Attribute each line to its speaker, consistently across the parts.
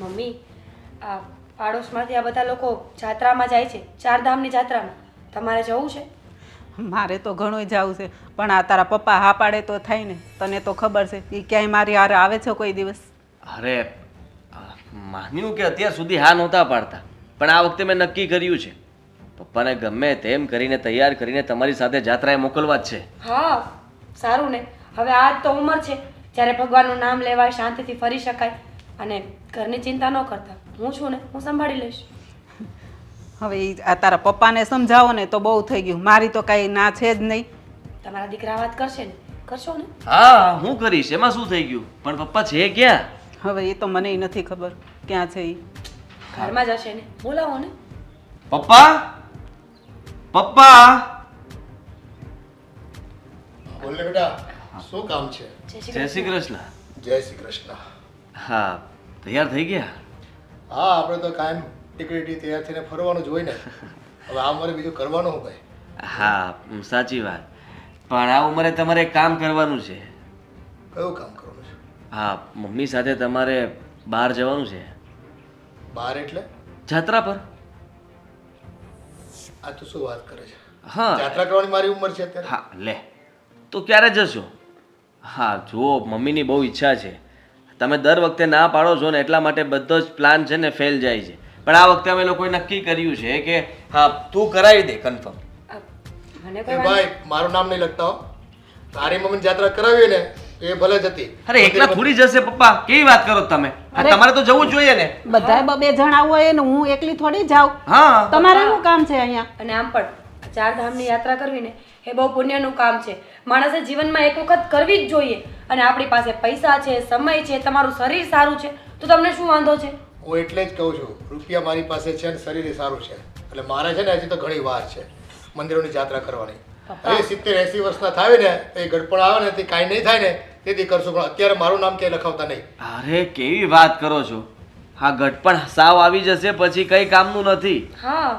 Speaker 1: Mummy આ પાડોશમાંથી આ બધા લોકો જાત્રામાં જાય છે ચારધામની જાત્રામાં. તમારે જવું છે?
Speaker 2: મારે તો ઘણું જવું છે પણ આ તારા પપ્પા હા પાડે તો થાય ને તને તો ખબર છે એ ક્યાંય મારી હારે આવે છે કોઈ દિવસ.
Speaker 3: અરે માન્યું કે અત્યાર સુધી હા નહોતા પાડતા પણ આ વખતે મેં નક્કી કર્યું છે. પપ્પાને ગમે તેમ કરીને તૈયાર કરીને તમારી સાથે જાત્રાએ મોકલવા જ છે.
Speaker 1: હા સારું ને. હવે આ તો ઉંમર છે જ્યારે ભગવાનનું નામ લેવાય શાંતિથી ફરી શકાય. અને ઘરની ચિંતા ન કરતા. હું છું ને હું સંભાળી લઈશ.
Speaker 2: હવે આ તારા પપ્પાને સમજાવો ને તો બહુ થઈ ગયું. મારી તો કાંઈ ના છે જ નહીં.
Speaker 1: તમારા દીકરા વાત કરશે ને? કરશો ને?
Speaker 3: હા હું કરીશ. એમાં શું થઈ ગયું? પણ પપ્પા છે ક્યાં?
Speaker 2: હવે એ તો મને નથી ખબર. ક્યાં છે એ
Speaker 1: ઘરમાં જ હશે ને? બોલાવો ને.
Speaker 3: પપ્પા? પપ્પા?
Speaker 4: બોલ બેટા શું કામ છે?
Speaker 1: જય શ્રી. કૃષ્ણ.
Speaker 4: જય શ્રી કૃષ્ણ.
Speaker 3: હા તૈયાર થઈ ગયા?
Speaker 4: હા આપણે તો કાયમ ટીકડી તૈયાર થઈને ફરવાનું જ હોય ને. હવે આ ઉંમરે બીજું કરવાનું હું ભાઈ?
Speaker 3: હા સાચી વાત. પણ આ ઉંમરે તમારે એક કામ કરવાનું છે.
Speaker 4: કયું કામ કરવાનું છે?
Speaker 3: હા મમ્મી સાથે તમારે બહાર જવાનું છે.
Speaker 4: બહાર એટલે?
Speaker 3: જાત્રા પર.
Speaker 4: આ તો શું વાત કરે છે?
Speaker 3: હા.
Speaker 4: યાત્રા કરવાની મારી ઉંમર છે અત્યારે?
Speaker 3: હા લે. તો ક્યારે જશો? હા જુઓ મમ્મીની બહુ ઈચ્છા છે. તમે દર વખતે ના પાડો છો ને એટલા માટે બધો જ પ્લાન છે ને ફેલ જાય છે. પણ આ વખતે અમે લોકોએ નક્કી કર્યું છે કે હા તું કરાવી દે કન્ફર્મ
Speaker 4: ભાઈ મારું નામ નહીં લખતા હો. તારી મમ્મી જાત્રા કરાવી ને એ ભલે જ હતી
Speaker 3: અરે એકલા થોડી જશે પપ્પા. કેવી વાત કરો તમે? તમારે તો જવું જોઈએ ને.
Speaker 2: બે બબે જણા હોય ને હું એકલી થોડી જાઉં.
Speaker 3: હા.
Speaker 2: તમારે શું કામ છે અહીંયા?
Speaker 1: અને આમ પણ ચાર ધામની યાત્રા કરવી ને એ બહુ પુણ્યનું કામ છે. માણસે જીવનમાં એક વખત કરવી જ જોઈએ અને આપણી પાસે પૈસા છે સમય છે તમારું શરીર સારું છે તો તમને શું વાંધો છે?
Speaker 4: હું એટલે જ કહું છું રૂપિયા મારી પાસે છે ને શરીર સારું છે. એટલે મારે છે ને હજી તો ઘણી વાર છે મંદિરોની યાત્રા કરવાની. હવે સિત્તેર એસી વર્ષના થાય ને એ ગડપણ આવે ને તે કાંઈ નહીં થાય ને તેથી કરશું પણ અત્યારે મારું નામ ક્યાંય લખાવતા નહીં.
Speaker 3: અરે કેવી વાત કરો છો? હા ગટપણ સાવ આવી જશે પછી કઈ કામનું નથી.
Speaker 1: હા.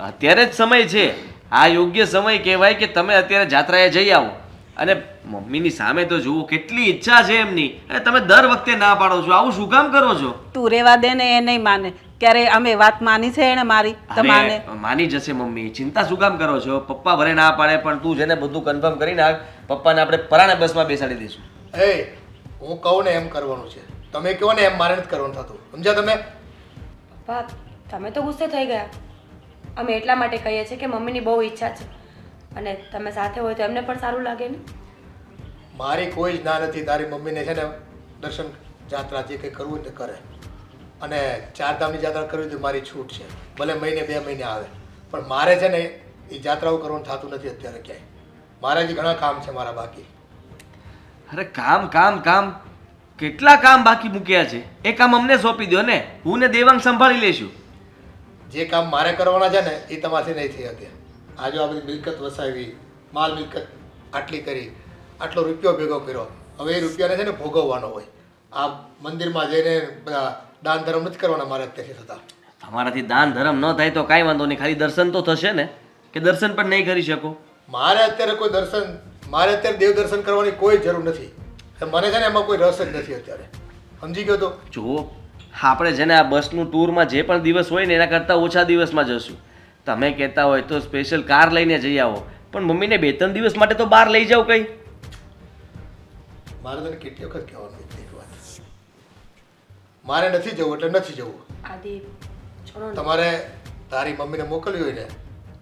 Speaker 3: અત્યારે જ સમય છે. આ યોગ્ય સમય કહેવાય કે તમે અત્યારે જાત્રાએ જઈ આવો. અને મમ્મીની સામે તો જુઓ કેટલી ઈચ્છા છે એમની. અને તમે દર વખતે ના પાડો છો. આવું શું કામ કરો છો?
Speaker 2: તું રેવા દે ને એ નહીં માને. ક્યારે અમે વાત માની છે એને મારી?
Speaker 3: તમારે માની. જશે મમ્મી. ચિંતા શું કામ કરો છો? પપ્પા ભલે ના પાડે પણ તું જેને બધું કન્ફર્મ કરી નાખ પપ્પાને આપણે પરાણે બસમાં બેસાડી દઈશું.
Speaker 4: એ હું કહું ને એમ કરવાનું છે. તમે કહો ને એમ મારે નથી કરવાનું થતું. સમજ્યા તમે?
Speaker 1: પપ્પા તમે તો ગુસ્સે થઈ ગયા. અમે એટલા માટે કહીએ છીએ કે મમ્મીની બહુ ઈચ્છા છે. અને તમે સાથે હોય તો એમને પણ સારું લાગે ને?
Speaker 4: મારી કોઈ જ ના નથી તારી મમ્મીને છે ને દર્શન જાત્રા જે કંઈ કરવું હોય તે કરે. અને ચારધામની જાત્રા કરવી હોય તો મારી છૂટ છે. ભલે મહિને બે મહિને આવે. પણ મારે છે ને એ જાત્રાઓ કરવાનું થતું નથી અત્યારે ક્યાંય. મારે જ ઘણા કામ છે મારા બાકી.
Speaker 3: અરે કામ કામ કામ. કેટલા કામ બાકી મૂક્યા છે? એ કામ અમને સોંપી દો ને. હું ને દેવાંગ સંભાળી લેશું
Speaker 4: જે કામ મારે કરવાના છે ને એ તમારાથી નહીં થઈ શકે આજે આ બધી મિલકત વસાવી માલ મિલકત આટલી કરી આટલો રૂપિયો ભેગો કર્યો. હવે એ રૂપિયાને છે ને ભોગવવાનો હોય. આ મંદિરમાં જઈને બધા દાન ધર્મ નથી કરવાના મારે અત્યારથી થતા.
Speaker 3: તમારાથી દાન ધર્મ ન થાય તો કાંઈ વાંધો નહીં. ખાલી દર્શન તો થશે ને? કે દર્શન પણ નહીં કરી શકો?
Speaker 4: મારે અત્યારે કોઈ દર્શન મારે અત્યારે દેવ દર્શન કરવાની કોઈ જરૂર નથી. મને છે ને એમાં કોઈ રસ જ નથી અત્યારે. સમજી ગયો તો?
Speaker 3: જુઓ આપણે છે ને આ બસનું ટૂરમાં જે પણ દિવસ હોય ને એના કરતાં ઓછા દિવસમાં જશું. તમે કહેતા હોય તો સ્પેશિયલ કાર લઈને જઈ આવો. પણ મમ્મીને બે ત્રણ દિવસ માટે તો બહાર લઈ જાઓ કંઈ.
Speaker 4: મારે તને કેટલી વખત કહેવાનું વાત? મારે નથી જવું એટલે નથી જવું.
Speaker 1: આદિ છોડો ને.
Speaker 4: તમારે તારી મમ્મીને મોકલવી હોય ને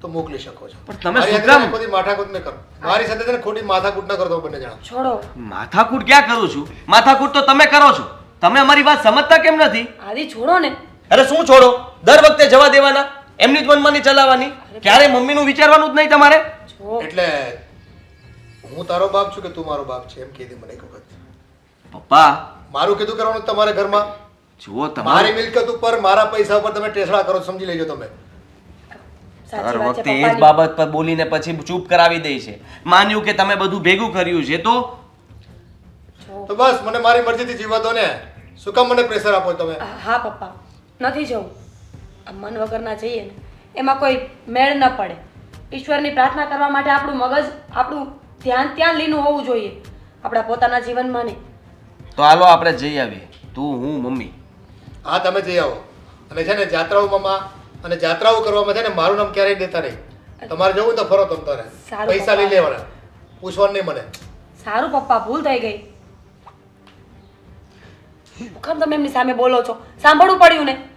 Speaker 4: તો મોકલી શકો છો.
Speaker 3: પણ તમે
Speaker 4: મારી
Speaker 3: શું
Speaker 4: સાથે
Speaker 3: કામ?
Speaker 4: ખોટી માથાકૂટ ન કરો. મારી સાથે તને ખોટી માથાકૂટ ન કરતો બંને જણા.
Speaker 1: છોડો.
Speaker 3: માથાકૂટ ક્યાં કરું છું? માથાકૂટ તો તમે કરો છો. તમે અમારી વાત સમજતા કેમ નથી?
Speaker 1: આદિ છોડો ને.
Speaker 3: અરે શું છોડો? દર વખતે જવા દેવાના એમની જ મનમાની ચલાવવાની. ક્યારે મમ્મીનું વિચારવાનું જ નહીં તમારે?
Speaker 4: એટલે હું તારો બાપ છું કે તું મારો બાપ છે? એમ કહી દે મને એક વખત.
Speaker 3: પપ્પા.
Speaker 4: મારું કીધું કરવાનું તમારા ઘરમાં?
Speaker 3: જુઓ તમારી
Speaker 4: મિલકત ઉપર મારા પૈસા ઉપર તમે ટેસડા કરો સમજી લેજો તમે.
Speaker 3: દર વખતે એ જ બાબત પર બોલીને પછી ચૂપ કરાવી દે છે. માન્યું કે તમે બધું ભેગું કર્યું છે તો?
Speaker 4: તો બસ મને મારી મરજીથી જીવા દો ને. શું કામ મને પ્રેશર આપો તમે?
Speaker 1: હા પપ્પા. નથી જવું. આ મન વગરના જઈએ ને એમાં કોઈ મેળ ન પડે. ઈશ્વરની પ્રાર્થના કરવા માટે આપણું મગજ આપણું ધ્યાન ત્યાં લીનું હોવું જોઈએ. આપણા પોતાના જીવનમાં નહીં.
Speaker 3: તો હાલો આપણે જઈ આવીએ. તું હું મમ્મી.
Speaker 4: હા તમે જઈ આવો. અને છે ને જાત્રાઓમાં માં અને જાત્રાઓ કરવામાં છે ને મારું નામ ક્યારેય દેતા નહીં. તમારે જવું તો ફરો તમ તારે.
Speaker 1: સારું
Speaker 4: પૈસા લઈ. લેવાના. પૂછવાનું નહીં મને.
Speaker 1: સારું પપ્પા ભૂલ થઈ ગઈ. કેમ તમે એમની સામે બોલો છો. સાંભળવું પડ્યું ને?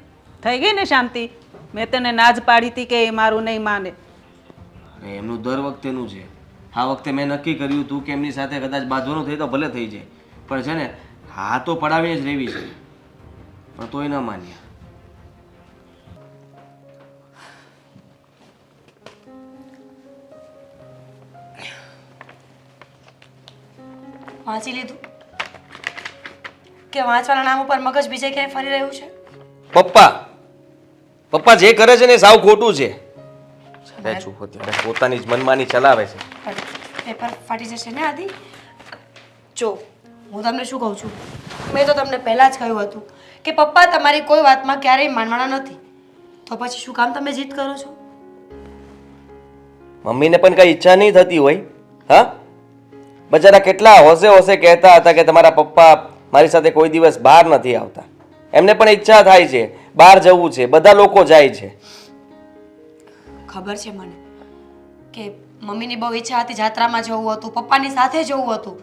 Speaker 2: થઈ ગઈ ને શાંતિ? મેં તને નાજ પાડી હતી કે એ મારું નહીં માને.
Speaker 3: એમનું દર વખતેનું છે. આ વખતે મેં નક્કી કર્યું હતું કે એમની સાથે કદાચ બાંધવાનું થઈ તો ભલે થઈ જાય. પણ છે ને હા તો પડાવીને જ રહેવી છે. પણ તોય ન માન્યા.
Speaker 1: વાંચી લીધું? કે વાંચવાના નામ ઉપર મગજ બીજે ક્યાંય ફરી રહ્યું છે?
Speaker 3: પપ્પા પપ્પા જે કરે છે ને એ સાવ ખોટું છે. અરે ચૂપ અત્યારે પોતાની જ મનમાની ચલાવે છે.
Speaker 1: પણ પેપર ફાટી જશે ને આદિ? જો હું તમને શું કહું છું? મેં તો તમને પહેલાં જ કહ્યું હતું કે પપ્પા તમારી કોઈ વાતમાં ક્યારેય માનવાના નથી. તો પછી શું કામ તમે જીદ કરો છો?
Speaker 3: મમ્મીને પણ કઈ ઈચ્છા નહીં થતી હોય હા? બચારા કેટલા હોશે હોશે કહેતા હતા કે તમારા પપ્પા મારી સાથે કોઈ દિવસ બહાર નથી આવતા. એમને પણ ઈચ્છા થાય છે, બહાર જવું છે, બધા લોકો જાય છે.
Speaker 1: ખબર છે મને કે મમ્મીની બહુ ઈચ્છા હતી જાત્રામાં જવું હતું, પપ્પાની સાથે જવું હતું.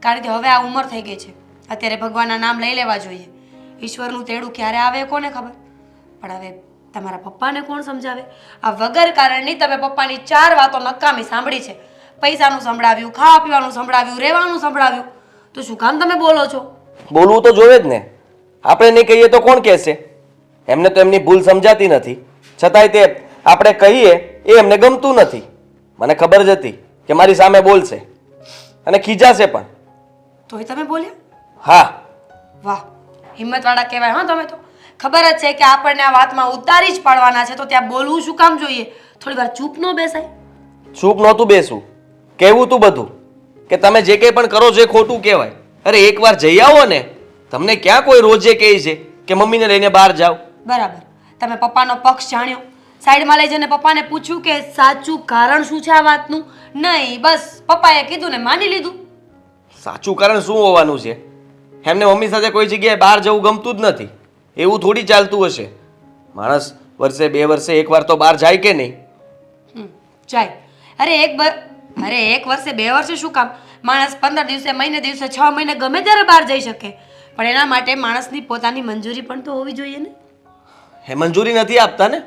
Speaker 1: કારણ કે હવે આ ઉંમર થઈ ગઈ છે. અત્યારે ભગવાનના નામ લઈ લેવા જોઈએ. ઈશ્વરનું તેડું ક્યારે આવે કોને ખબર? પણ હવે તમારા પપ્પાને કોણ સમજાવે? આ વગર કારણની તમે પપ્પાની ચાર વાતો નકામી સાંભળી છે. પૈસાનું સંભળાવ્યું ખાવા પીવાનું સંભળાવ્યું, રહેવાનું સંભળાવ્યું. તો શું કામ તમે બોલો છો?
Speaker 3: બોલવું તો જોવે જ ને. આપણે નહીં કહીએ તો કોણ કહેશે? એમને તો એમની ભૂલ સમજાતી નથી. છતાંય તે આપણે કહીએ એ એમને ગમતું નથી. મને ખબર જ હતી કે મારી સામે બોલશે અને ખીજાશે પણ.
Speaker 1: તોય તમે બોલ્યા?
Speaker 3: હા.
Speaker 1: વાહ હિંમતવાળા કહેવાય હા તમે તો. ખબર જ છે કે આપણને આ વાતમાં ઉતારી જ પાડવાના છે. તો ત્યાં બોલવું શું કામ જોઈએ? થોડી વાર ચૂપ ન બેસાય.
Speaker 3: ચૂપ નહોતું બેસવું. કહેવું તું બધું. કે તમે જે કંઈ પણ કરો છો એ ખોટું કહેવાય. અરે એકવાર જઈ આવો ને. તમને ક્યાં કોઈ રોજે કહે છે કે મમ્મીને લઈને બહાર જાઓ?
Speaker 1: બરાબર. તમે પપ્પાનો પક્ષ જાણ્યો. સાઈડમાં લઈ જઈને પપ્પાને પૂછ્યું કે સાચું કારણ શું છે આ વાતનું? નહીં બસ પપ્પાએ કીધું ને માની લીધું.
Speaker 3: સાચું કારણ શું હોવાનું છે? એમને મમ્મી સાથે કોઈ જગ્યાએ બહાર જવું ગમતું જ નથી. એવું થોડી ચાલતું હશે. માણસ વર્ષે બે વર્ષે એકવાર તો બહાર જાય કે નહીં?
Speaker 1: જાય. અરે એક અરે એક વર્ષે બે વર્ષે શું કામ? માણસ પંદર દિવસે મહિને દિવસે છ મહિને ગમે ત્યારે બહાર જઈ શકે. પણ એના માટે માણસની પોતાની મંજૂરી પણ તો હોવી જોઈએ ને.
Speaker 3: એ મંજૂરી નથી આપતા ને?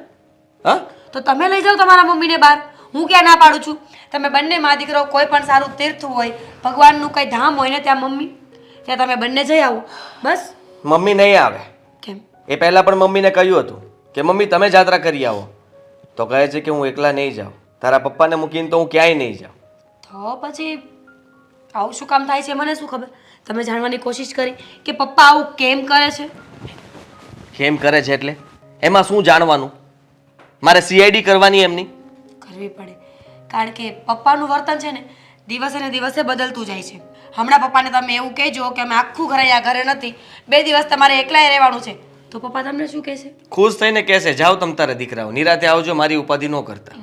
Speaker 3: હા?
Speaker 1: તો તમે લઈ જાઓ તમારા મમ્મીને બહાર. હું ક્યાં ના પાડું છું? તમે બંને મા દીકરો કોઈ પણ સારું તીર્થ હોય ભગવાનનું કંઈ ધામ હોય ને ત્યાં મમ્મી ત્યાં તમે બંને જઈ આવો. બસ.
Speaker 3: મમ્મી નહીં આવે.
Speaker 1: કેમ?
Speaker 3: એ પહેલાં પણ મમ્મીને કહ્યું હતું કે મમ્મી તમે જાત્રા કરી આવો. તો કહે છે કે હું એકલા નહીં જાઉં. તારા પપ્પાને મૂકીને તો હું ક્યાંય નહીં જાઉં.
Speaker 1: તો પછી આવું શું કામ થાય છે મને શું ખબર? તમે જાણવાની કોશિશ કરી કે પપ્પા આવું કેમ કરે છે?
Speaker 3: કેમ કરે છે એટલે? એમાં શું જાણવાનું? મારે સીઆઈડી કરવાની એમની?
Speaker 1: કરવી પડે. કારણ કે પપ્પાનું વર્તન છે ને દિવસે ને દિવસે બદલતું જાય છે. હમણાં પપ્પાને તમે એવું કહેજો કે અમે આખું ઘરે અહીંયા ઘરે નથી. બે દિવસ તમારે એકલાય રહેવાનું છે. તો પપ્પા તમને શું કહેશે?
Speaker 3: ખુશ થઈને કહેશે જાઓ તમ તારે દીકરાઓ નિરાતે આવજો મારી ઉપાધિ ન કરતા.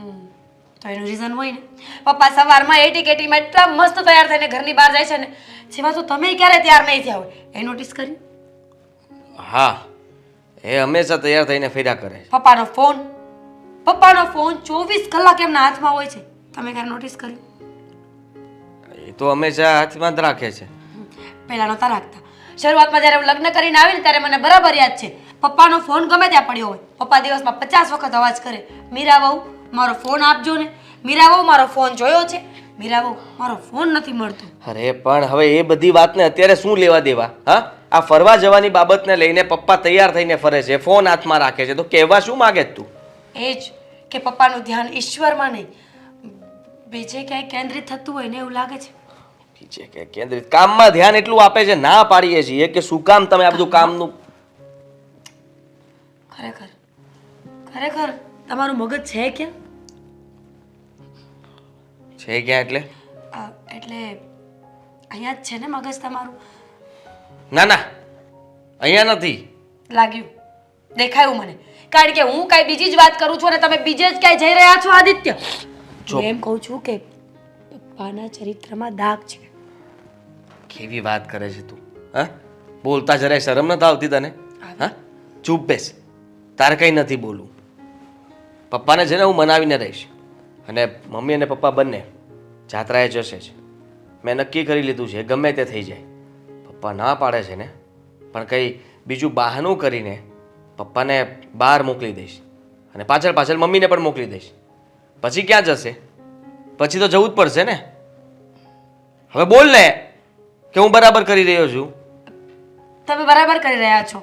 Speaker 1: તો એનું રીઝન હોય ને. પપ્પા સવારમાં એટી કેટીમાં એટલા મસ્ત તૈયાર થઈને ઘરની બહાર જાય છે ને જેમાં તો તમે ક્યારે તૈયાર નહીં થયા હોય? એ નોટિસ કરી.
Speaker 3: હા એ હંમેશા તૈયાર થઈને ફેર્યા કરે છે.
Speaker 1: પપ્પાનો ફોન પપ્પાનો ફોન ચોવીસ કલાક એમના હાથમાં હોય છે. તમે ક્યારે નોટિસ કર્યું?
Speaker 3: એ તો હંમેશા હાથમાં જ રાખે છે.
Speaker 1: પહેલા નહોતા રાખતા. શરૂઆતમાં જ્યારે હું લગ્ન કરીને આવી ને ત્યારે મને બરાબર યાદ છે. પપ્પાનો ફોન ગમે ત્યાં પડ્યો હોય. પપ્પા દિવસમાં પચાસ વખત અવાજ કરે મીરા વહુ મારો ફોન આપજો ને. મીરા વહુ મારો ફોન જોયો છે. મીરા વહુ મારો ફોન નથી મળતો.
Speaker 3: અરે પણ હવે એ બધી વાતને અત્યારે શું લેવા દેવા? હા? આ ફરવા જવાની બાબતને લઈને પપ્પા તૈયાર થઈને ફરે છે ફોન હાથમાં રાખે છે. તો કહેવા શું માગે તું?
Speaker 1: એ જ કે પપ્પાનું ધ્યાન ઈશ્વરમાં નહીં. બીજે ક્યાંય કેન્દ્રિત થતું હોય ને એવું લાગે છે.
Speaker 3: છે કે કેન્દ્રિત. કામમાં ધ્યાન એટલું આપે છે ના પાડીએ છીએ કે શું કામ તમે આ બધું કામનું
Speaker 1: ખરેખર? ખરેખર તમારું મગજ છે ક્યાં?
Speaker 3: છે ક્યાં એટલે?
Speaker 1: એટલે અહીંયા જ છે ને મગજ તમારું?
Speaker 3: ના ના. અહીંયા નથી.
Speaker 1: લાગ્યું. દેખાયું મને. કારણ કે હું કાંઈ બીજી જ વાત કરું છું અને તમે બીજે જ ક્યાંય જઈ રહ્યા છો આદિત્ય? હું એમ કહું છું કે પપ્પાના ચરિત્રમાં દાગ છે.
Speaker 3: કેવી વાત કરે છે તું હા? બોલતા જરાય શરમ નથી આવતી તને હા? ચૂપ બેસ. તારે કંઈ નથી બોલવું. પપ્પાને છે ને હું મનાવીને રહીશ. અને મમ્મી અને પપ્પા બંને જાત્રાએ જશે જ. મેં નક્કી કરી લીધું છે, ગમે તે થઈ જાય. પપ્પા ના પાડે છે ને, પણ કંઈ બીજું બહાનું કરીને પપ્પાને બહાર મોકલી દઈશ. અને પાછળ પાછળ મમ્મીને પણ મોકલી દઈશ. પછી ક્યાં જશે? પછી તો જવું જ પડશે ને. હવે બોલ ને, કે હું બરાબર કરી રહ્યો છું.
Speaker 1: તમે બરાબર કરી રહ્યા છો.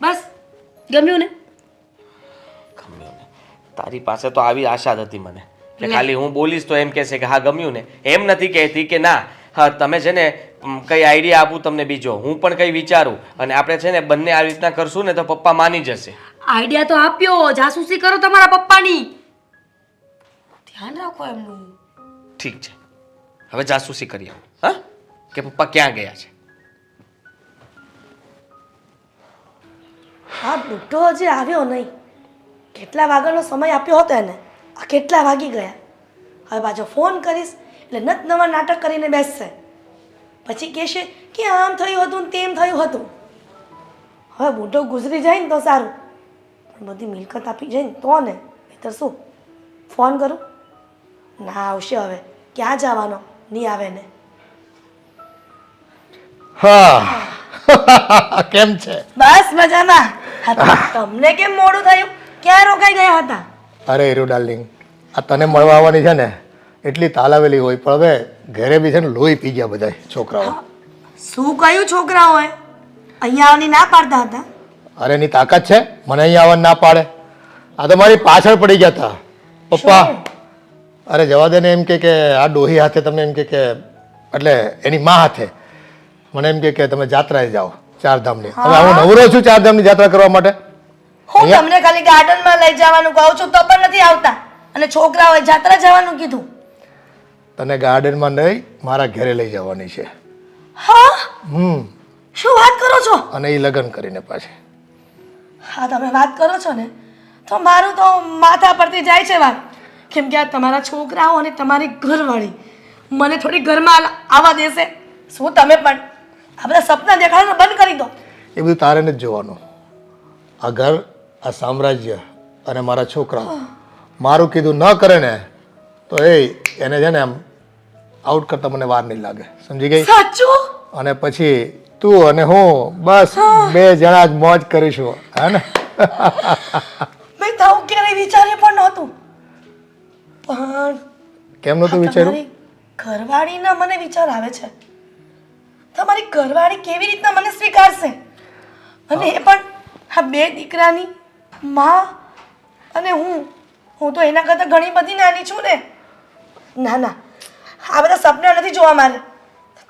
Speaker 1: બસ. ગમ્યું ને?
Speaker 3: ગમ્યું ને. તારી પાસે તો આવી આશા જ હતી મને. કે ખાલી હું બોલીશ તો એમ કહેશે કે હા ગમ્યું ને. એમ નથી કહેતી કે ના. હા તમે છે ને કઈ આઈડિયા આપું તમને બીજો. હું પણ કંઈ વિચારું. અને આપણે છે ને બંને આવી રીતના કરશું ને તો પપ્પા માની જશે.
Speaker 1: આઈડિયા તો આપ્યો. જાસૂસી કરો તમારા પપ્પાની. ધ્યાન રાખો એમનું.
Speaker 3: ઠીક છે. હવે જાસૂસી કરી આવું. હા? કે પપ્પા ક્યાં ગયા છે?
Speaker 5: હા બુઢો હજી આવ્યો નહીં. કેટલા વાગ્યાનો સમય આપ્યો હતો એને? આ કેટલા વાગી ગયા? હવે પાછો ફોન કરીશ એટલે નત નવા નાટક કરીને બેસશે. પછી કહેશે કે આમ થયું હતું ને તેમ થયું હતું. હવે બુઢો ગુજરી જાય ને તો સારું. પણ બધી મિલકત આપી જાય ને તો ને. નહીતર શું? ફોન કરું? ના આવશે હવે. ક્યાં જવાનો? નહીં આવે ને.
Speaker 4: હા. કેમ છે?
Speaker 5: બસ મજામાં. તમને કેમ મોડું થયું? ક્યાં રોકાઈ ગયા હતા?
Speaker 4: અરે હીરો ડાર્લિંગ આ તને મળવા આવવાની છે ને એટલી તાલાવેલી હોય પણ હવે ઘરે બી છે ને લોહી પી ગયા બધા છોકરાઓ.
Speaker 5: શું કહ્યું છોકરાઓએ? અહીંયા આવવાની ના પાડતા હતા?
Speaker 4: અરે એની તાકાત છે? મને અહીંયા આવવા ના પાડે. આ તો મારી પાછળ પડી ગયા હતા. પપ્પા અરે જવા દે ને એમ કે કે આ ડોહી હાથે તમે એમ કે કે એટલે એની મા હાથે. મને એમ કે કે તમે જાત્રાએ જાઓ. ચારધામની. હવે હું નવરો છું ચારધામની જાત્રા કરવા માટે?
Speaker 5: હું તમને ખાલી ગાર્ડનમાં લઈ જવાનું કહું છું તો પણ નથી આવતા. અને છોકરાઓએ જાત્રા જવાનું કીધું.
Speaker 4: તને ગાર્ડનમાં નહીં મારા ઘરે લઈ જવાની છે.
Speaker 5: હા?
Speaker 4: હમ.
Speaker 5: શું વાત કરો છો?
Speaker 4: અને એ લગ્ન કરીને પાછી.
Speaker 5: હા તમે વાત કરો છો ને તો મારું તો માથા પરથી જાય છે વાત. કેમ કે આ તમારા છોકરાઓ અને તમારી ઘરવાળી મને થોડી ઘરમાં આવવા દેશે. શું તમે પણ આ બધા સપના દેખાડવાનું બંધ કરી દો.
Speaker 4: એ બધું તારે જ જોવાનું. આ ઘર આ સામ્રાજ્ય અને મારા છોકરા મારું કીધું ન કરે ને તો એ એને છે ને આમ આઉટ કરતા મને વાર નહીં લાગે. સમજી ગઈ?
Speaker 5: સાચું?
Speaker 4: અને પછી તું અને હું બસ બે જણા જ મોજ કરીશું. હે ને?
Speaker 5: મેં તો હું ક્યારેય વિચાર્યું પણ નહોતું. પણ
Speaker 4: કેમ નતું વિચાર્યું?
Speaker 5: ઘરવાળીના મને વિચાર આવે છે. તમારી ઘરવાળી કેવી રીતના મને સ્વીકારશે? અને એ પણ આ બે દીકરાની માં અને હું હું તો એના કરતાં ઘણી બધી નાની છું ને. ના ના. આ બધા સપના નથી જોવા મારે.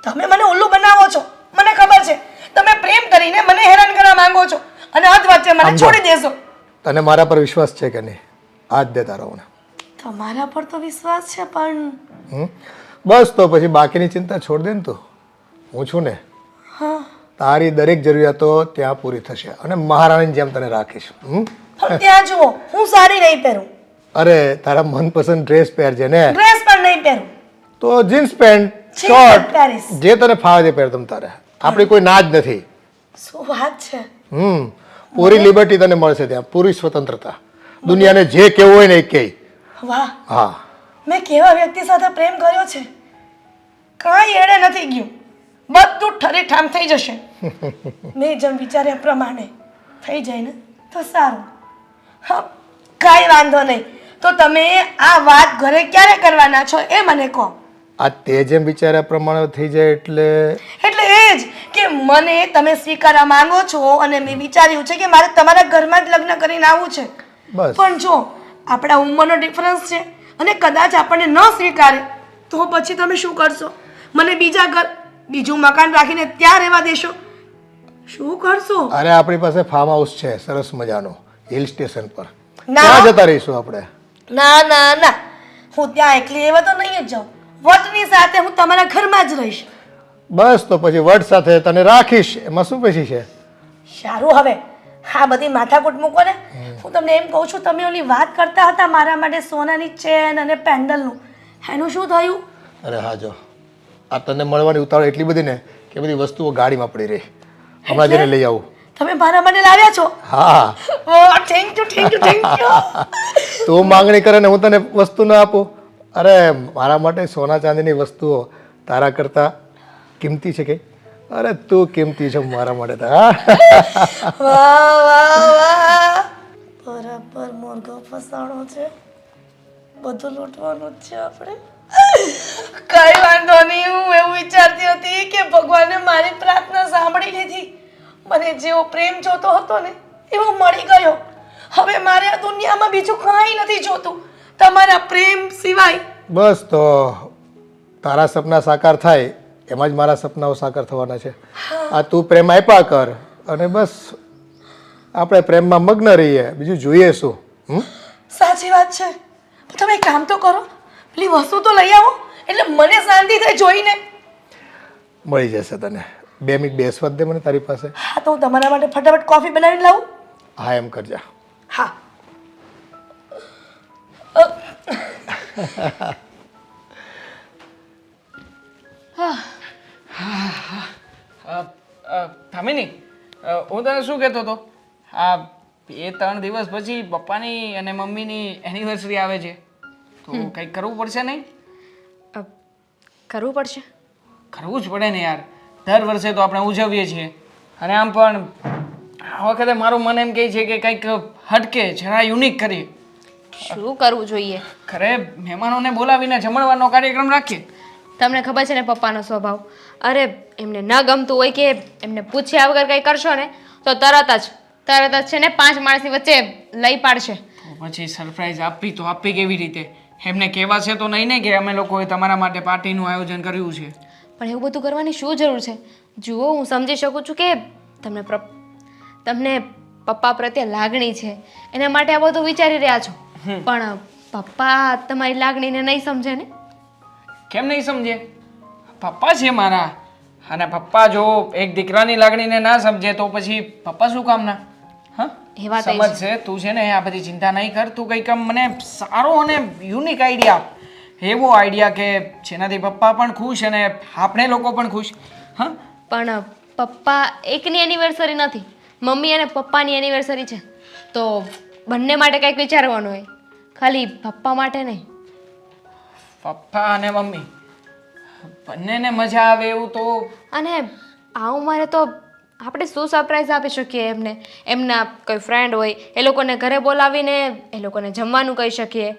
Speaker 5: તમે મને ઉલ્લુ બનાવો છો. મને ખબર છે. તમે પ્રેમ કરીને મને હેરાન કરવા માંગો છો. અને અધ વચ્ચે મને છોડી દેશો.
Speaker 4: તને મારા પર વિશ્વાસ છે કે નહીં? આજ દે તારો મને.
Speaker 5: તમારા પર તો વિશ્વાસ છે પણ?
Speaker 4: બસ તો પછી બાકીની ચિંતા છોડ દે ને તું. હું છું ને?
Speaker 5: હા.
Speaker 4: તારી દરેક જરૂરિયાતો ત્યાં પૂરી થશે અને મહારાણીની જેમ તને રાખીશ હમ?
Speaker 5: ત્યાં જુઓ હું સાડી નહીં પહેરું.
Speaker 4: અરે તારા મનપસંદ ડ્રેસ પહેરજે ને.
Speaker 5: ડ્રેસ પણ નહીં પહેરું.
Speaker 4: તો જીન્સ પેન્ટ
Speaker 5: Jeans
Speaker 4: શોર્ટ
Speaker 5: પહેરીશ.
Speaker 4: જે તને ફાવે તે પહેર તમ તારે. આપણી કોઈ ના જ નથી.
Speaker 5: શું વાત છે?
Speaker 4: હમ. પૂરી લિબર્ટી તને મળશે ત્યાં. પૂરી સ્વતંત્રતા. દુનિયાને જે કેવું હોય ને એ કહે.
Speaker 5: વાહ.
Speaker 4: હા.
Speaker 5: મેં કેવા વ્યક્તિ સાથે પ્રેમ કર્યો છે? કાંઈ એડે નથી ગયું. બધું ઠરેઠામ થઈ જશે. મેં જેમ વિચાર્યા પ્રમાણે થઈ જાય ને તો સારું. હા કાંઈ વાંધો નહીં. તો તમે આ વાત ઘરે ક્યારે કરવાના છો એ મને કહો.
Speaker 4: આ તે જેમ વિચાર્યા પ્રમાણે થઈ જાય એટલે
Speaker 5: એટલે એ જ કે મને તમે સ્વીકારવા માંગો છો અને મેં વિચાર્યું છે કે મારે તમારા ઘરમાં જ લગ્ન કરીને આવવું છે.
Speaker 4: બસ.
Speaker 5: પણ જો આપણા ઉંમરનો ડિફરન્સ છે અને કદાચ આપણને ન સ્વીકારે તો પછી તમે શું કરશો? મને બીજા ઘર બીજું મકાન રાખીને ત્યાં રહેવા દેશો. શું કરશો?
Speaker 4: અરે આપણી પાસે ફાર્મ હાઉસ છે સરસ મજાનો હિલ સ્ટેશન પર.
Speaker 5: ના.
Speaker 4: ત્યાં જતા રહીશું આપણે.
Speaker 5: ના ના ના. હું ત્યાં એકલી એવા તો નહીં જ જાઉં. વટની સાથે હું તમારા ઘરમાં જ રહીશ.
Speaker 4: બસ તો પછી વટ સાથે તને રાખીશ. એમાં શું પછી છે?
Speaker 5: સારું હવે. હા બધી માથાકૂટ મૂકો ને. હું તમને એમ કહું છું તમે ઓલી વાત કરતા હતા મારા માટે સોનાની ચેન અને પેન્ડલનું. એનું શું થયું?
Speaker 4: અરે હા જો. આ તને મળવાની ઉતાવળ એટલી બધી ને કે બધી વસ્તુઓ ગાડીમાં પડી રહી. હમણાં જઈને લઈ આવું.
Speaker 5: તમે મારા મને લાવ્યા છો?
Speaker 4: હા.
Speaker 5: Thank you thank you thank you
Speaker 4: તું માંગણી કરે ને હું તને વસ્તુ ના આપું. અરે મારા માટે સોના ચાંદીની વસ્તુઓ તારા કરતા કિંમતી છે કે? અરે તું કિંમતી છે મારા માટે
Speaker 5: વાહ વાહ વાહ. બરાબર મોરગો ફસાણો છે. બધું લૂંટવાનું છે આપણે. કઈ વાંધો વિચારતી હતી કે ભગવાને મારી પ્રાર્થના સાંભળી લીધી. મને જેવો પ્રેમ જોતો હતો ને એવો મળી ગયો. હવે મારે આ દુનિયામાં બીજું કાંઈ નથી જોતું. તમારા પ્રેમ સિવાય.
Speaker 4: બસ તો તારા સપના સાકાર થાય એમાં જ મારા સપનાઓ સાકાર થવાના છે. આ તું પ્રેમ આપ્યા કર અને બસ આપણે પ્રેમમાં મગ્ન રહીએ બીજું જોઈએ શું હમ?
Speaker 5: સાચી વાત છે. તમે એક કામ તો કરો. પેલી વસ્તુ તો લઈ આવો એટલે મને શાંતિ થાય જોઈને.
Speaker 4: મળી જશે તને. બે મિનિટ બેસવા જ દે મને તારી પાસે.
Speaker 5: હા તો હું તમારા માટે ફટાફટ કોફી બનાવીને લાવું.
Speaker 4: હા એમ કરજા.
Speaker 5: હા.
Speaker 6: થામીની હું તને શું કહેતો હતો? આ એ ત્રણ દિવસ પછી પપ્પાની અને મમ્મીની એનિવર્સરી આવે છે. તો કંઈક કરવું પડશે નહીં?
Speaker 7: કરવું પડશે.
Speaker 6: કરવું જ પડે ને યાર. દર વર્ષે તો આપણે ઉજવીએ છીએ. અને આમ પણ આ વખતે મારું મન એમ કહે છે કે કંઈક હટકે જરા યુનિક કરીએ.
Speaker 7: શું કરવું જોઈએ?
Speaker 6: ખરે મહેમાનોને બોલાવીને જમણવારનો કાર્યક્રમ રાખીએ.
Speaker 7: તમને ખબર છે ને પપ્પાનો સ્વભાવ? અરે એમને ન ગમતું હોય કે એમને પૂછ્યા વગર કંઈ કરશો ને તો તરત જ તરત જ છે ને પાંચ માણસની વચ્ચે લઈ પાડશે.
Speaker 6: પછી સરપ્રાઈઝ આપવી તો આપવી કેવી રીતે? એમને કહેવા છે તો નહીં ને કે અમે લોકોએ તમારા માટે પાર્ટીનું આયોજન કર્યું છે.
Speaker 7: પણ એવું બધું કરવાની શું જરૂર છે? જુઓ હું સમજી શકું છું કે તમને તમને પપ્પા પ્રત્યે લાગણી છે. એના માટે આ બધું વિચારી રહ્યા છો. પણ પપ્પા તમારી લાગણીને નહીં સમજે ને?
Speaker 6: કેમ નહીં સમજે? પપ્પા છે મારા. અને પપ્પા જો એક દીકરાની લાગણીને ના સમજે તો પછી પપ્પા શું કામના? હા?
Speaker 7: એ વાત એ
Speaker 6: સમજ છે. તું છે ને આ બધી ચિંતા નહીં કર. તું કંઈક મને સારો અને યુનિક આઈડિયા એવો આઈડિયા કે જેનાથી પપ્પા પણ ખુશ અને આપણે લોકો પણ ખુશ. હા?
Speaker 7: પણ પપ્પા એકની એનિવર્સરી નથી. મમ્મી અને પપ્પાની એનિવર્સરી છે. તો બંને માટે કંઈક વિચારવાનું હોય. ખાલી પપ્પા માટે નહીં.
Speaker 6: પપ્પા અને મમ્મી. બંનેને મજા આવે એવું તો
Speaker 7: અને આવું મારે તો આપણે શું સરપ્રાઈઝ આપી શકીએ એમને? એમના કોઈ ફ્રેન્ડ હોય એ લોકોને ઘરે બોલાવીને એ લોકોને જમવાનું કહી શકીએ.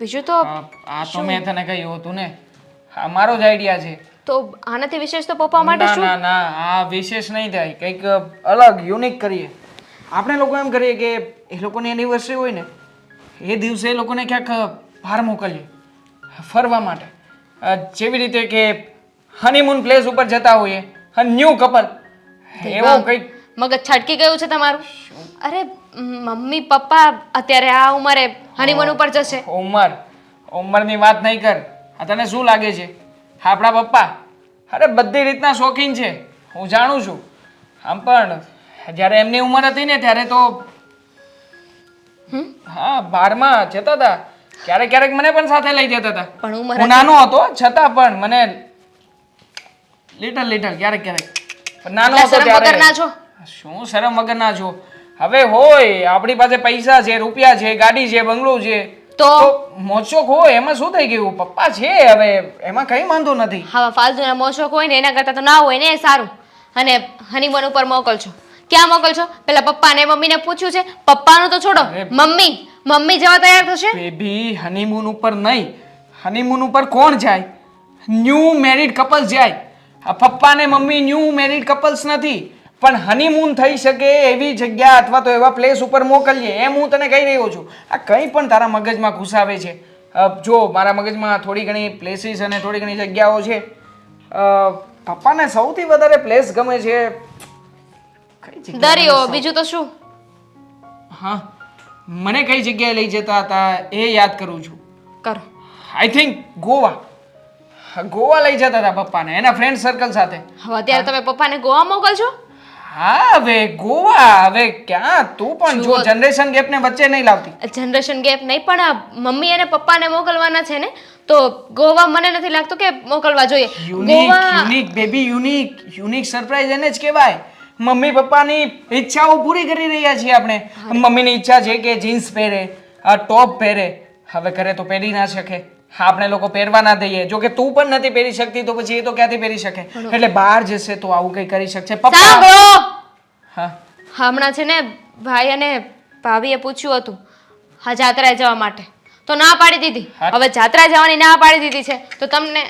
Speaker 7: બીજું તો
Speaker 6: આ તો મેં તને કહ્યું હતું ને. આ મારો જ આઈડિયા છે.
Speaker 7: તો આનાથી વિશેષ તો પપ્પા માટે શું?
Speaker 6: ના ના આ વિશેષ નહીં થાય. કંઈક અલગ યુનિક કરીએ. આપણે લોકો એમ કરીએ કે એ લોકોની એનિવર્સરી હોય ને એ દિવસે એ લોકોને ક્યાંક બહાર મોકલીએ ફરવા માટે. જેવી રીતે કે હનીમૂન પ્લેસ ઉપર જતા હોઈએ ન્યૂ કપલ એવો કંઈક
Speaker 7: મગજ છટકી ગયું છે તમારું? અરે મમ્મી પપ્પા અત્યારે આ ઉંમરે હનીમૂન ઉપર જશે.
Speaker 6: ઉંમર. ઉંમરની વાત નહીં કર. આ તને શું લાગે છે? આપણા પપ્પા? અરે બધી રીતના શોખીન છે. હું જાણું છું. આમ પણ જ્યારે એમની ઉંમર હતી ને ત્યારે તો હા બારમાં જતા હતા. ક્યારેક ક્યારેક મને પણ સાથે લઈ જતા હતા.
Speaker 7: પણ ઉંમર
Speaker 6: હું નાનો હતો છતાં પણ મને લિટલ લિટલ ક્યારેક ક્યારેક. પણ નાનો હતો ત્યારે. શું શરમ વગર ના છો? હવે હોય આપણી પાસે પૈસા છે રૂપિયા છે ગાડી છે બંગલો છે.
Speaker 7: તો?
Speaker 6: મોચોક હોય એમાં શું થઈ ગયું? પપ્પા છે હવે એમાં કઈ વાંધો નથી.
Speaker 7: હા ફાલતુના મોશોક હોય ને એના કરતાં તો ના હોય ને એ સારું. અને હનીમૂન ઉપર મોકલશો. ક્યાં મોકલશો? પેલા પપ્પાને મમ્મીને પૂછ્યું છે. પપ્પાનું તો છોડો. મમ્મી મમ્મી જવા તૈયાર થશે?
Speaker 6: બેબી હનીમૂન ઉપર નહીં. હનીમૂન ઉપર કોણ જાય? ન્યૂ મેરિડ કપલ્સ જાય. પપ્પા ને મમ્મી ન્યૂ મેરિડ કપલ્સ નથી. પણ હનીમૂન થઈ શકે એવી જગ્યા અથવા તો એવા પ્લેસ ઉપર મોકલીએ એમ હું તને કહી રહ્યો છું. આ કંઈ પણ તારા મગજમાં ઘુસાવે છે. જો મારા મગજમાં થોડી ઘણી પ્લેસીસ અને થોડી ઘણી જગ્યાઓ છે પપ્પાને સૌથી વધારે પ્લેસ ગમે છે
Speaker 7: દરિયો બીજું તો શું?
Speaker 6: હા મને કઈ જગ્યાએ લઈ જતા હતા એ યાદ કરું છું.
Speaker 7: કર.
Speaker 6: I think Goa. ગોવા લઈ જતા હતા પપ્પાને એના ફ્રેન્ડ સર્કલ સાથે.
Speaker 7: હવે અત્યારે તમે પપ્પાને ગોવા મોકલશો?
Speaker 6: હા હવે ગોવા હવે ક્યાં? તું પણ જો જનરેશન ગેપ ને વચ્ચે નહીં લાવતી.
Speaker 7: જનરેશન ગેપ નહીં પણ મમ્મી અને પપ્પાને મોકલવાના છે ને તો ગોવા મને નથી લાગતું કે મોકલવા જોઈએ.
Speaker 6: Unique unique baby unique unique surprise એને જ કહેવાય. મમ્મી પપ્પાની ઈચ્છાઓ પૂરી કરી રહ્યા છીએ આપણે. મમ્મીની ઈચ્છા છે કે જીન્સ પહેરે આ ટોપ પહેરે. હવે ઘરે તો પહેરી ના શકે. આપણે લોકો પહેરવા ના દઈએ. જો કે તું પણ નથી પહેરી શકતી તો પછી એ તો ક્યાંથી પહેરી શકે? એટલે બહાર જશે તો આવું કંઈ કરી શકશે. પપ્પા!
Speaker 7: સાંભળો!
Speaker 6: હા.
Speaker 7: હમણાં છે ને ભાઈ અને ભાભીએ પૂછ્યું હતું હા જાત્રાએ જવા માટે. તો ના પાડી દીધી. હવે જાત્રા જવાની ના પાડી દીધી છે તો તમને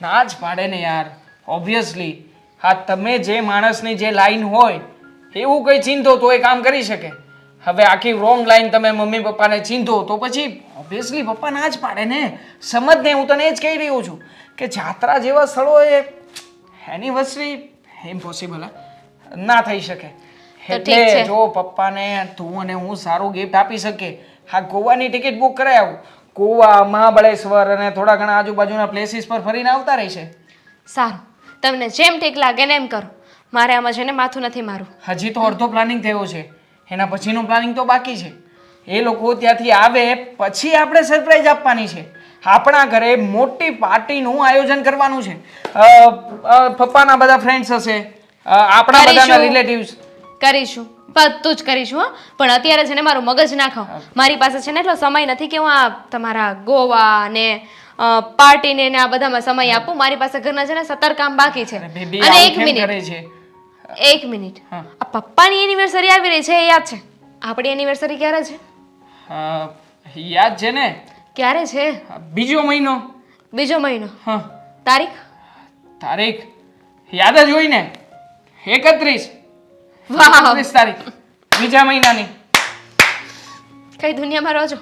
Speaker 6: ના જ પાડે ને યાર. ઓબ્વિયસલી હા તમે જે માણસની જે લાઈન હોય એવું કંઈ ચિંતો તો એ કામ કરી શકે. હવે આખી રોંગ લાઈન તમે મમ્મી પપ્પાને ચીંધો તો પછી ઓબ્વિયસલી પપ્પા ના જ પાડે ને. સમજ ને હું તને એ જ કહી રહ્યો છું કે જાત્રા જેવા સ્થળોએ એનિવર્સરી ઇમ્પોસિબલ ના થઈ શકે. એટલે જો પપ્પાને તું અને હું સારું ગિફ્ટ આપી શકીએ. હા ગોવાની ટિકિટ બુક કરાય આવું. ગોવા મહાબળેશ્વર અને થોડા ઘણા આજુબાજુના પ્લેસીસ પર ફરીને આવતા રહેશે
Speaker 7: સારું. તમને જેમ ઠીક લાગે ને એમ કરો. મારે આમાં છે ને માથું નથી મારું
Speaker 6: હજી તો અડધો પ્લાનિંગ થયો છે. એના પછીનું પ્લાનિંગ તો બાકી છે. એ લોકો ત્યાંથી આવે પછી આપણે સરપ્રાઈઝ આપવાની છે. આપણા ઘરે મોટી પાર્ટીનું આયોજન કરવાનું છે. પપ્પાના બધા ફ્રેન્ડ્સ હશે આપણા બધાના. રિલેટિવ્સ
Speaker 7: કરીશું. બધું જ કરીશું હા. પણ અત્યારે છે ને મારું મગજ ના ખાઓ મારી પાસે છે ને એટલો સમય નથી કે હું આ તમારા ગોવા ને પાર્ટીને ને આ બધામાં સમય આપું. મારી પાસે ઘરના છે ને સત્તર કામ બાકી છે. અને એક મિનિટ
Speaker 6: છે?
Speaker 7: એક મિનિટ.
Speaker 6: હા.
Speaker 7: આ પપ્પાની એનિવર્સરી આવી રહી છે એ યાદ છે? આપણી એનિવર્સરી ક્યારે છે?
Speaker 6: અ, યાદ છે ને?
Speaker 7: ક્યારે છે?
Speaker 6: બીજો મહિનો.
Speaker 7: બીજો મહિનો.
Speaker 6: હા.
Speaker 7: તારીખ?
Speaker 6: તારીખ. યાદ જ હોય ને? એકત્રીસ.
Speaker 7: વાહ.
Speaker 6: એકત્રીસ તારીખ. બીજા મહિનાની.
Speaker 7: કઈ દુનિયામાં રહો છો?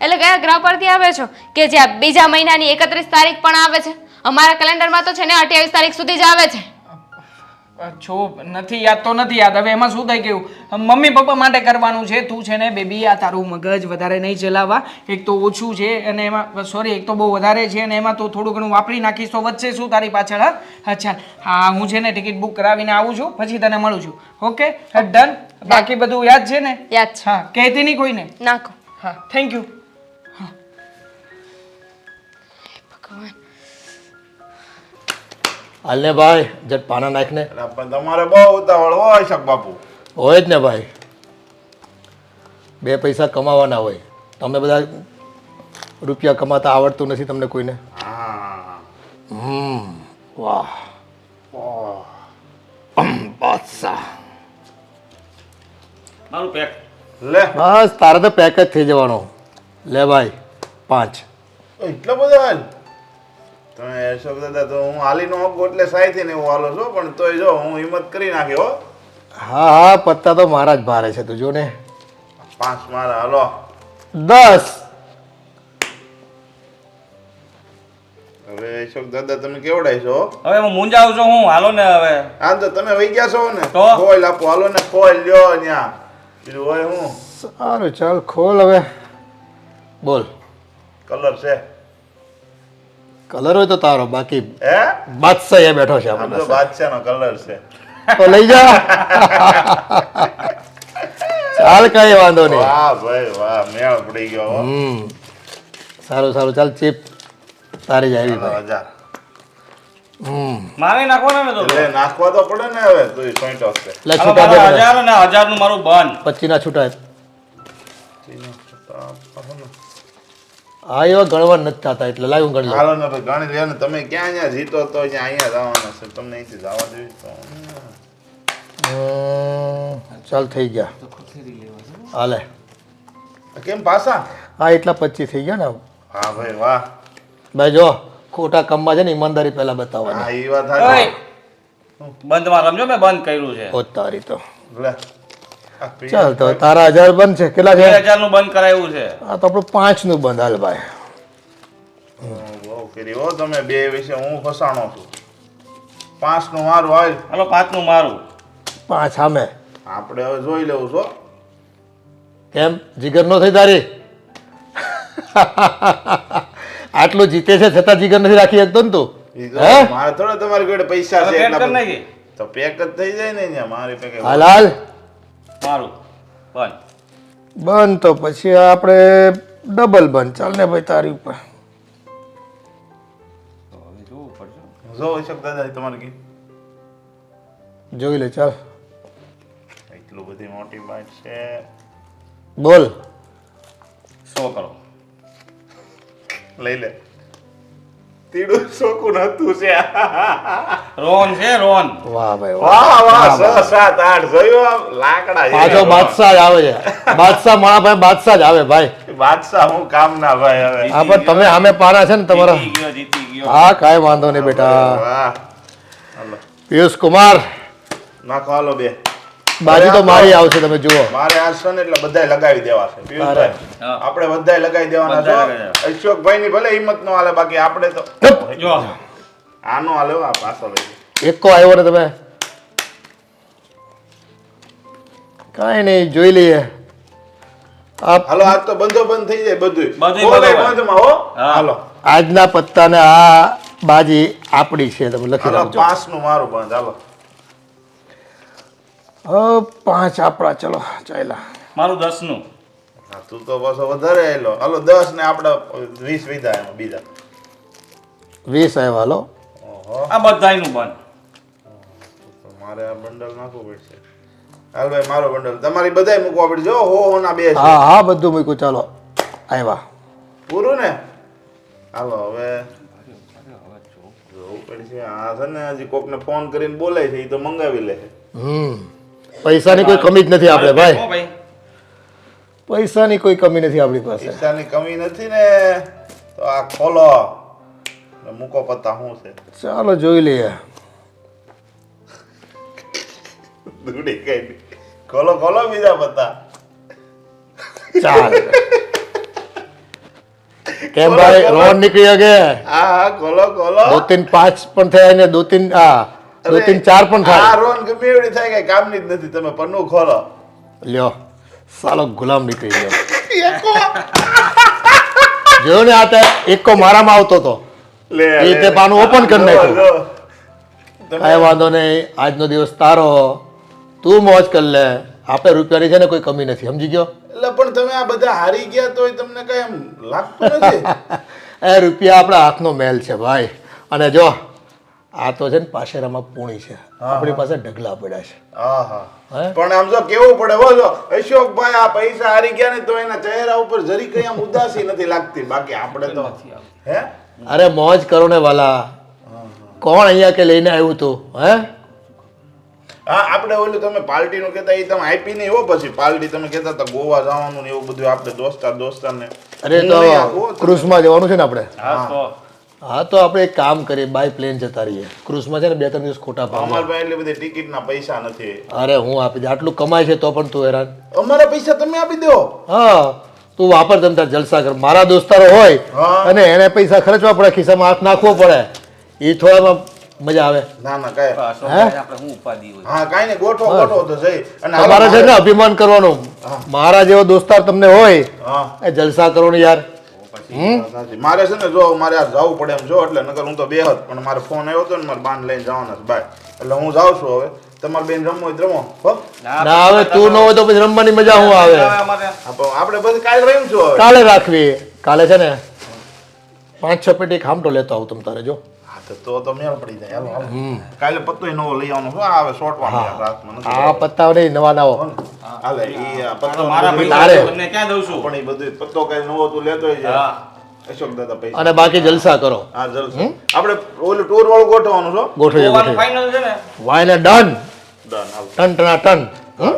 Speaker 7: એટલે કયા ગ્રહ પરથી આવે છો? કે જ્યાં બીજા મહિનાની એકત્રીસ તારીખ પણ આવે છે? અમારા કેલેન્ડરમાં તો છે ને અઠ્યાવીસ તારીખ સુધી જ આવે છે.
Speaker 6: જો નથી યાદ તો નથી યાદ. હવે એમાં શું થઈ ગયું મમ્મી પપ્પા માટે કરવાનું છે તું છે ને બેબી આ તારું મગજ વધારે નહીં ચલાવવા. એક તો ઓછું છે અને એમાં સોરી એક તો બહુ વધારે છે અને એમાં તું થોડું ઘણું વાપરી નાખીશ તો વચ્ચે શું તારી પાછળ હા? અચ્છા હા હું છે ને ટિકિટ બુક કરાવીને આવું છું પછી તને મળું છું. ઓકે ડન બાકી બધું યાદ છે ને?
Speaker 7: યાદ
Speaker 6: હા કહેતી નહીં કોઈને?
Speaker 7: નાખો.
Speaker 6: હા થેન્ક યુ
Speaker 4: હાલને ભાઈ જટ પાના નાખ
Speaker 8: ને પણ તમારે બહુ ઉતાવળ હોય શક બાપુ.
Speaker 4: હોય જ ને ભાઈ. બે પૈસા કમાવાના હોય. તમે બધા રૂપિયા કમાતા આવડતું નથી તમને કોઈને?
Speaker 8: હા.
Speaker 4: હમ વાહ. બાદશાહ.
Speaker 3: મારું પેક
Speaker 8: લે.
Speaker 4: બસ તારે તો પેક જ થઈ જવાનો. લે ભાઈ પાંચ.
Speaker 8: એટલો બધો હાલ? તમે અશોક દાદા તો હું હાલી નો હક એટલે સાયથી ને એવું હાલો છું પણ તોય જો હું હિંમત કરી નાખ્યો હા.
Speaker 4: હા પત્તા તો મારા જ ભારે છે તું જો ને
Speaker 8: પાંચ મારા હાલો.
Speaker 4: દસ.
Speaker 8: હવે અશોક દાદા તમે કેવડાય છો?
Speaker 3: હવે હું મૂંઝાવું છું હું હાલો ને હવે.
Speaker 8: આમ તો તમે વહી ગયા છો ને?
Speaker 3: કોઈલ
Speaker 8: ખોલ આપો હાલો ને કોઈલ લ્યો ન્યા. બીજું હોય હું?
Speaker 4: સારું ચાલ ખોલ હવે. બોલ.
Speaker 8: કલર છે.
Speaker 4: કલર હોય તો તારો બાકી
Speaker 8: હે?
Speaker 4: બાદશાહ એ બેઠો છે
Speaker 8: આમ
Speaker 4: આપણા
Speaker 8: તો બાદશાહનો કલર છે.
Speaker 4: તો લઈ જા. ચાલ કઈ વાંધો નહીં.
Speaker 8: વાહ ભાઈ વાહ મેળ પડી ગયો
Speaker 4: હમ. સારું સારું ચાલ ચીપ. તારી જ આવી ભાઈ.
Speaker 8: હજાર
Speaker 4: હમ.
Speaker 3: મારે નાખવાના ને તો.
Speaker 8: એટલે નાખવા તો પડે ને હવે તો સોઈન્ટ
Speaker 4: છૂટા દે
Speaker 3: મારા હજારનું મારું બંધ.
Speaker 4: પચીના છૂટા. હા એવા ગણવા નથી થતા એટલે હું ગણી
Speaker 8: હાલો ને તો ગણી લ્યો ને તમે ક્યાં અહીંયા જીતો તો અહીંયા અહીંયા જવાના છે. તમને અહીંથી જવા દેવી
Speaker 4: ચાલ થઈ ગયા. હાલે.
Speaker 8: કેમ પાછા?
Speaker 4: હા એટલા પચીસ થઈ ગયા ને
Speaker 8: હા ભાઈ વાહ.
Speaker 4: ભાઈ જો ખોટા કામમાં છે ને ઈમાનદારી પહેલા બતાવવાની.
Speaker 8: હા એ વાત!
Speaker 3: બંધમાં રમજો મેં બંધ કર્યું છે.
Speaker 4: ઓ તારી તો.
Speaker 8: લે.
Speaker 4: ચાલ તો તારા હજાર બંધ છે. કેટલા
Speaker 3: બે હજારનું બંધ કરાયું છે.
Speaker 4: આ તો આપણું પાંચનું બંધ હાલ ભાઈ.
Speaker 8: બહુ કરી હો તમે બે વિશે. હું ફસાણો છું. પાંચનું મારું હાલ.
Speaker 3: હાલો પાંચનું મારું.
Speaker 4: પાંચ સામે.
Speaker 8: આપણે હવે જોઈ લેવું છો
Speaker 4: કેમ? જીગર નો થઈ તારી? આટલું જીતે છે છતાં જીગર નથી રાખી શકતો ને તું?
Speaker 8: મારે થોડા તમારી જોડે પૈસા છે તો પેક જ થઈ જાય ને મારી પેકે
Speaker 4: હાલ હાલ.
Speaker 3: મારું બંધ.
Speaker 4: બંધ તો પછી આપણે ડબલ બંધ. ચાલ ને ભાઈ તારી ઉપર.
Speaker 8: જો અશોક દાદા તમારે કી
Speaker 4: જોઈ લે ચાલ.
Speaker 8: એટલું બધી મોટી વાત છે.
Speaker 4: બોલ.
Speaker 9: સો કરો?
Speaker 8: લઈ લે. તીડું શોકું હતું છે.
Speaker 9: રોન છે રોન.
Speaker 4: વાહ ભાઈ
Speaker 8: વાહ. વાહ છ સાત આઠ જોયું આમ? લાકડા
Speaker 4: પાછો બાદશાહ જ આવે છે. બાદશાહ મારા ભાઈ બાદશાહ જ આવે ભાઈ.
Speaker 8: બાદશાહ હું કામ ના ભાઈ હવે.
Speaker 4: હા પણ તમે આમે પારા છે ને તમારા.
Speaker 9: જીતી ગયો.
Speaker 4: હા કાંઈ વાંધો નહીં બેટા. પિયુષ કુમાર.
Speaker 8: નાખો હાલો બે.
Speaker 4: બાજી તો મારી આવશે તમે જુઓ.
Speaker 8: મારે આ છે ને એટલે બધાય લગાવી દેવા છે. પિયુષભાઈ. આપણે બધાય લગાવી દેવાના છો. અશોકભાઈ ની ભલે હિંમત નો હાલે બાકી આપણે તો
Speaker 9: જો
Speaker 8: આનો હાલે આ પાછો લઈ લે.
Speaker 4: એકો આવ્યો ને તમે. કાઈ નહીં જોઈ લઈએ. આપ
Speaker 8: હાલો આજ તો બંધો બંધ થઈ જાય બધું
Speaker 9: બરોબર.
Speaker 8: બંધમાં હો. હાલો.
Speaker 4: આજના પત્તાને આ બાજી આપણી છે તમે લખી રાખજો
Speaker 8: પાંચનું મારું બંધ હાલો.
Speaker 4: પાંચ આપણા ચલો ચાલ્યા.
Speaker 9: મારું દસનું
Speaker 8: હા, તું તો બસો વધારે આવેલો હાલો દસ ને આપણે વીસ વીધા એમાં બીજા.
Speaker 4: વીસ આવ્યા હાલો.
Speaker 8: ઓહો.
Speaker 9: આ બધાયનું બંધ
Speaker 8: તો મારે આ બંડલ નાખવું પડશે. હાલ ભાઈ મારો બંડલ. તમારી બધાય મૂકવા પડશે હો હો હો ના બે
Speaker 4: હા હા બધું મૂક્યું. ચાલો આવ્યા.
Speaker 8: પૂરું ને? હાલો હવે. જોવું પડશે. આ છે ને હજી કોકને ફોન કરીને બોલાય છે એ તો મંગાવી લે છે.
Speaker 4: હમ. પૈસાની કોઈ કમી જ નથી આપણે
Speaker 9: હો
Speaker 4: ભાઈ. પૈસાની કોઈ કમી નથી આપણી પાસે.
Speaker 8: પૈસાની કમી નથી ને તો આ ખોલો. મૂકો પત્તા શું છે?
Speaker 4: ચાલો જોઈ લઈએ.
Speaker 8: દૂડી કઈ નહીં. ખોલો ખોલો બીજા પત્તા.
Speaker 4: ચાલ. કેમ ભાઈ રોડ નીકળી ગયા
Speaker 8: હા હા ખોલો ખોલો.
Speaker 4: દો તીન પાંચ પણ થયા ને દો તીન આ દો તીન ચાર પણ
Speaker 8: આ રોન ગમે એવડી થાય કઈ કામની જ નથી તમે પન્નું ખોલો.
Speaker 4: લ્યો સાલો ગુલામ નીકળી ગયો. જોયો ને આ તે? એકો મારામાં આવતો તો.
Speaker 8: લે
Speaker 4: એ તે પાનું ઓપન કરી નાખ્યું. કાંઈ વાંધો નહીં આજનો દિવસ તારો. તું મોજ કર લે. આપણે રૂપિયાની છે ને કોઈ કમી નથી સમજી ગયો?
Speaker 8: એટલે પણ તમે આ બધા હારી ગયા તોય તમને કઈ એમ લાગતું નથી?
Speaker 4: એ રૂપિયા આપણા હાથનો મેલ છે ભાઈ. અને જો આ તો છે ને પાશેરામાં પૂણી છે. આપણી પાસે ઢગલા પડ્યા છે.
Speaker 8: પણ આમ જો કેવું પડે બોલો જો અશોકભાઈ આ પૈસા હારી ગયા ને તો એના ચહેરા ઉપર જરી કઈ આમ ઉદાસી નથી લાગતી. બાકી આપણે તો હે?
Speaker 4: અરે મોજ કરો ને વાલા. કોણ અહીંયા કે લઈને આવ્યું તું હે?
Speaker 8: હા આપણે ઓલું તમે પાર્ટીનું કહેતા એ તમે આપી ને એવો પછી પાર્ટી તમે કહેતા હતા ગોવા જવાનું ને એવું બધું આપણે દોસ્તાર દોસ્તાર ને
Speaker 4: અરે તો ક્રુઝમાં જવાનું છે ને આપણે?
Speaker 9: હા તો.
Speaker 4: હા તો આપણે એક કામ કરીએ બાય પ્લેન જતા રહીએ. ક્રુઝમાં છે ને બે ત્રણ દિવસ ખોટા
Speaker 8: અમારા
Speaker 4: પાડવા
Speaker 8: પાસે એટલી બધી ટિકિટના પૈસા નથી.
Speaker 4: અરે હું આપી દે. આટલું કમાય છે તો પણ તું હેરાન.
Speaker 8: અમારા પૈસા તમે આપી દો.
Speaker 4: હા તું વાપર તમ તાર જલસા કર મારા દોસ્તારો હોય
Speaker 8: હા.
Speaker 4: અને એને પૈસા ખર્ચવા પડે ખિસ્સામાં હાથ નાખવો પડે. એ થોડામાં મજા આવે.
Speaker 8: ના ના કઈ.
Speaker 9: બસ આપણે શું ઉપાધિ હોય?
Speaker 8: હા કાંઈ નહીં ગોઠવો ગોઠવો તો જઈ. અને
Speaker 4: તમારે છે ને અભિમાન કરવાનું. મારા જેવો દોસ્તાર તમને હોય
Speaker 8: હા.
Speaker 4: એ જલસા કરો ને યાર.
Speaker 8: મારે છે ને જો મારે આ જવું પડે એમ જો એટલે નકર હું તો બેહત પણ મારે ફોન આવ્યો હતો ને મારે બાંધ લઈને જવાના છે બાય. એટલે હું જાઉં છું હવે. તમારે બેન રમો હોય રમો
Speaker 4: ના હવે તું ન હોય તો પછી રમવાની મજા હું આવે?
Speaker 9: અમારે
Speaker 8: હા, પણ આપણે પછી કાલે રહ્યું છું
Speaker 4: કાલે રાખવી. કાલે છે ને પાંચ છ પેટી ખામટો લેતો આવું તમ તારે જો.
Speaker 8: તો તો તો મેળ પડી જાય. હાલો હાલો. કાલે પત્તો નવો લઈ આવવાનો શું આવે શોર્ટમાં રાતમાં
Speaker 4: આ પત્તા નહીં નવા નવો.
Speaker 8: હાલે ઈ પત્તો
Speaker 9: મારા
Speaker 8: બધું
Speaker 9: તમને ક્યાં દઉં છું?
Speaker 8: પણ એ બધું પત્તો કઈ નવો તું લેતોય છે.
Speaker 9: હા.
Speaker 8: અશોક દાદા પૈસા.
Speaker 4: અને બાકી જલસા કરો.
Speaker 8: હા જલસા. આપણે ઓલું ટૂર વાળું ગોઠવવાનું છો
Speaker 4: ગોઠવી
Speaker 9: ફાઇનલ છે ને?
Speaker 4: વાયને ડન
Speaker 8: ડન
Speaker 4: ટન ટના ટન હમ?